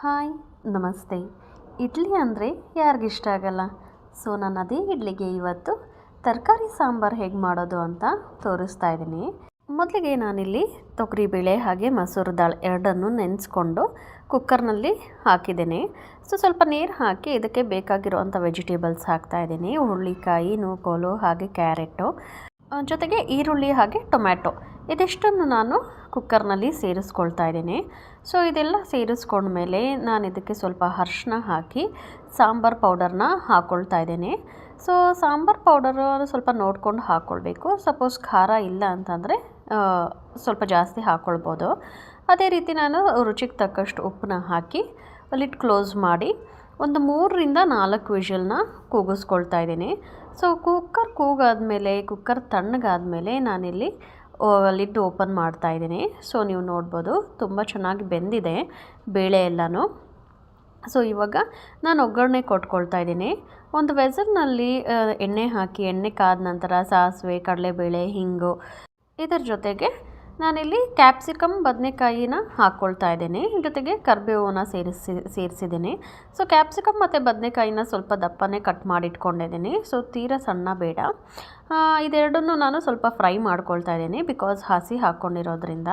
Hi, ನಮಸ್ತೆ. ಇಡ್ಲಿ ಅಂದರೆ ಯಾರಿಗಿಷ್ಟ ಆಗಲ್ಲ? ಸೊ, ನಾನು ಅದೇ ಇಡ್ಲಿಗೆ ಇವತ್ತು ತರಕಾರಿ ಸಾಂಬಾರು ಹೇಗೆ ಮಾಡೋದು ಅಂತ ತೋರಿಸ್ತಾ ಇದ್ದೀನಿ. ಮೊದಲಿಗೆ ನಾನಿಲ್ಲಿ ತೊಗರಿಬೇಳೆ ಹಾಗೆ ಮಸೂರು ದಾಲ್ ಎರಡನ್ನು ನೆನೆಸ್ಕೊಂಡು ಕುಕ್ಕರ್ನಲ್ಲಿ ಹಾಕಿದ್ದೇನೆ. ಸೊ, ಸ್ವಲ್ಪ ನೀರು ಹಾಕಿ ಇದಕ್ಕೆ ಬೇಕಾಗಿರುವಂಥ ವೆಜಿಟೇಬಲ್ಸ್ ಹಾಕ್ತಾ ಇದ್ದೀನಿ. ಹುರುಳಿಕಾಯಿ, ನೂಕೋಲು ಹಾಗೆ ಕ್ಯಾರೆಟು. ಜೊತೆಗೆ ಈರುಳ್ಳಿ ಹಾಗೆ ಟೊಮ್ಯಾಟೊ. ಇದಿಷ್ಟನ್ನು ನಾನು ಕುಕ್ಕರ್ನಲ್ಲಿ ಸೇರಿಸ್ಕೊಳ್ತಾ ಇದ್ದೀನಿ. ಸೊ, ಇದೆಲ್ಲ ಸೇರಿಸ್ಕೊಂಡ್ಮೇಲೆ ನಾನು ಇದಕ್ಕೆ ಸ್ವಲ್ಪ ಅರ್ಶಿನ ಹಾಕಿ, ಸಾಂಬಾರ್ ಪೌಡರ್ನ ಹಾಕ್ಕೊಳ್ತಾ ಇದ್ದೀನಿ. ಸೊ, ಸಾಂಬಾರ್ ಪೌಡರು ಸ್ವಲ್ಪ ನೋಡ್ಕೊಂಡು ಹಾಕ್ಕೊಳ್ಬೇಕು ಸಪೋಸ್ ಖಾರ ಇಲ್ಲ ಅಂತಂದರೆ ಸ್ವಲ್ಪ ಜಾಸ್ತಿ ಹಾಕ್ಕೊಳ್ಬೋದು ಅದೇ ರೀತಿ ನಾನು ರುಚಿಗೆ ತಕ್ಕಷ್ಟು ಉಪ್ಪನ್ನ ಹಾಕಿ ಲಿಟ್ ಕ್ಲೋಸ್ ಮಾಡಿ ಒಂದು ಮೂರರಿಂದ ನಾಲ್ಕು ವಿಷಲ್ನ ಕೂಗಿಸ್ಕೊಳ್ತಾ ಇದ್ದೀನಿ. ಸೊ, ಕುಕ್ಕರ್ ಕೂಗಾದ್ಮೇಲೆ, ಕುಕ್ಕರ್ ತಣ್ಣಗಾದ ಮೇಲೆ ನಾನಿಲ್ಲಿ ಲಿಡ್ ಓಪನ್ ಮಾಡ್ತಾ ಇದ್ದೀನಿ. ಸೊ, ನೀವು ನೋಡ್ಬೋದು ತುಂಬ ಚೆನ್ನಾಗಿ ಬೆಂದಿದೆ ಬೇಳೆ ಎಲ್ಲನೂ. ಸೊ, ಇವಾಗ ನಾನು ಒಗ್ಗರಣೆ ಕೊಟ್ಕೊಳ್ತಾ ಇದ್ದೀನಿ. ಒಂದು ವೆಸರ್ನಲ್ಲಿ ಎಣ್ಣೆ ಹಾಕಿ, ಎಣ್ಣೆ ಕಾದ ನಂತರ ಸಾಸಿವೆ, ಕಡಲೆಬೇಳೆ, ಹಿಂಗು, ಇದರ ಜೊತೆಗೆ ನಾನಿಲ್ಲಿ ಕ್ಯಾಪ್ಸಿಕಮ್, ಬದನೆಕಾಯಿನ ಹಾಕ್ಕೊಳ್ತಾ ಇದ್ದೀನಿ. ಜೊತೆಗೆ ಕರಿಬೇವನ್ನ ಸೇರಿಸಿ, ಸೇರಿಸಿದ್ದೀನಿ. ಸೊ ಕ್ಯಾಪ್ಸಿಕಮ್ ಮತ್ತು ಬದನೆಕಾಯಿನ ಸ್ವಲ್ಪ ದಪ್ಪನೇ ಕಟ್ ಮಾಡಿಟ್ಕೊಂಡಿದ್ದೀನಿ ಸೊ ತೀರಾ ಸಣ್ಣ ಬೇಡ. ಇದೆರಡನ್ನು ನಾನು ಸ್ವಲ್ಪ ಫ್ರೈ ಮಾಡ್ಕೊಳ್ತಾ ಇದ್ದೀನಿ ಬಿಕಾಸ್ ಹಸಿ ಹಾಕ್ಕೊಂಡಿರೋದ್ರಿಂದ.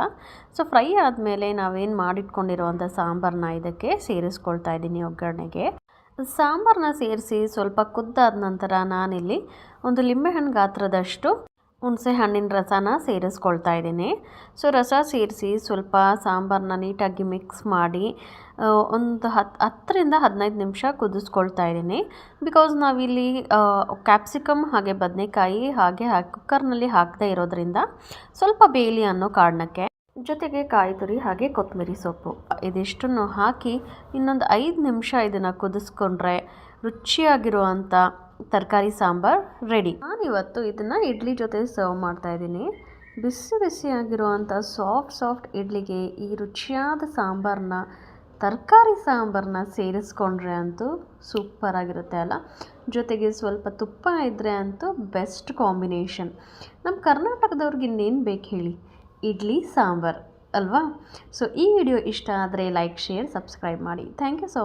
ಸೊ ಫ್ರೈ ಆದಮೇಲೆ ನಾವೇನು ಮಾಡಿಟ್ಕೊಂಡಿರೋವಂಥ ಸಾಂಬಾರನ್ನ ಇದಕ್ಕೆ ಸೇರಿಸ್ಕೊಳ್ತಾ ಇದ್ದೀನಿ ಒಗ್ಗರಣೆಗೆ. ಸಾಂಬಾರನ್ನ ಸೇರಿಸಿ ಸ್ವಲ್ಪ ಕುದ್ದಾದ ನಂತರ ನಾನಿಲ್ಲಿ ಒಂದು ಲಿಂಬೆಹಣ್ಣು ಗಾತ್ರದಷ್ಟು ಹುಣಸೆ ಹಣ್ಣಿನ ರಸನ ಸೇರಿಸ್ಕೊಳ್ತಾ ಇದ್ದೀನಿ. ಸೊ, ರಸ ಸೇರಿಸಿ ಸ್ವಲ್ಪ ಸಾಂಬಾರನ್ನ ನೀಟಾಗಿ ಮಿಕ್ಸ್ ಮಾಡಿ ಒಂದು ಹತ್ತು ಹತ್ತರಿಂದ ಹದಿನೈದು ನಿಮಿಷ ಕುದಿಸ್ಕೊಳ್ತಾ ಇದ್ದೀನಿ. ಬಿಕಾಸ್ ನಾವಿಲ್ಲಿ ಕ್ಯಾಪ್ಸಿಕಮ್ ಹಾಗೆ ಬದನೆಕಾಯಿ ಹಾಗೆ ಕುಕ್ಕರ್ನಲ್ಲಿ ಹಾಕದೇ ಇರೋದ್ರಿಂದ ಸ್ವಲ್ಪ ಬೇಲಿ ಅನ್ನೋ ಕಾರಣಕ್ಕೆ ಜೊತೆಗೆ ಕಾಯಿ ತುರಿ ಹಾಗೆ ಕೊತ್ತಂಬರಿ ಸೊಪ್ಪು. ಇದಿಷ್ಟನ್ನು ಹಾಕಿ ಇನ್ನೊಂದು ಐದು ನಿಮಿಷ ಇದನ್ನು ಕುದಿಸ್ಕೊಂಡ್ರೆ ರುಚಿಯಾಗಿರುವಂಥ ತರಕಾರಿ ಸಾಂಬಾರ್ ರೆಡಿ ನಾನಿವತ್ತು ಇದನ್ನು ಇಡ್ಲಿ ಜೊತೆ ಸರ್ವ್ ಮಾಡ್ತಾ ಇದ್ದೀನಿ. ಬಿಸಿ ಬಿಸಿಯಾಗಿರುವಂಥ ಸಾಫ್ಟ್ ಸಾಫ್ಟ್ ಇಡ್ಲಿಗೆ ಈ ರುಚಿಯಾದ ಸಾಂಬಾರನ್ನ ತರಕಾರಿ ಸಾಂಬಾರನ್ನ ಸೇರಿಸ್ಕೊಂಡ್ರೆ ಅಂತೂ ಸೂಪರ್ ಆಗಿರುತ್ತೆ ಅಲ್ಲ? ಜೊತೆಗೆ ಸ್ವಲ್ಪ ತುಪ್ಪ ಇದ್ದರೆ ಅಂತೂ ಬೆಸ್ಟ್ ಕಾಂಬಿನೇಷನ್ ನಮ್ಮ ಕರ್ನಾಟಕದವ್ರಿಗೆ ಇನ್ನೇನು ಬೇಕು ಹೇಳಿ? ಇಡ್ಲಿ ಸಾಂಬಾರು, ಅಲ್ವಾ? ಸೊ ಈ ವಿಡಿಯೋ ಇಷ್ಟ ಆದರೆ ಲೈಕ್ ಶೇರ್ ಸಬ್ಸ್ಕ್ರೈಬ್ ಮಾಡಿ. Thank you so